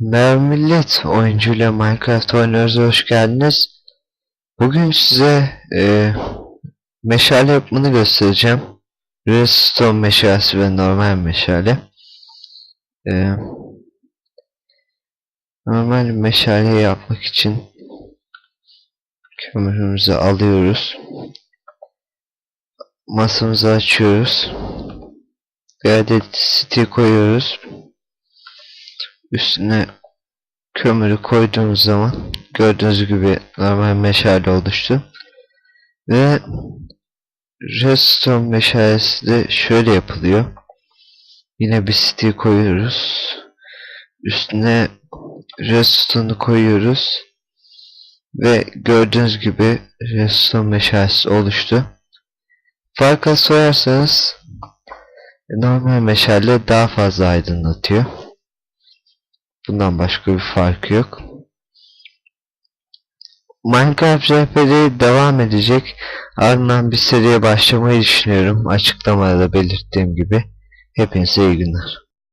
Merhaba millet, oyuncuyla Minecraft oynuyoruz, hoş geldiniz. Bugün size e, meşale yapımını göstereceğim. Redstone meşalesi ve normal meşale. E, normal meşale yapmak için kömürümüzü alıyoruz. Masamızı açıyoruz. Bir adet stick koyuyoruz. Üstüne kömürü koyduğumuz zaman gördüğünüz gibi normal meşale oluştu. Ve redstone meşalesi de şöyle yapılıyor. Yine bir stick koyuyoruz. Üstüne redstone'u koyuyoruz. Ve gördüğünüz gibi redstone meşalesi oluştu. Farka sorarsanız normal meşale daha fazla aydınlatıyor. Bundan başka bir farkı yok. Minecraft rehberi devam edecek. Ardından bir seriye başlamayı düşünüyorum. Açıklamada da belirttiğim gibi. Hepinize iyi günler.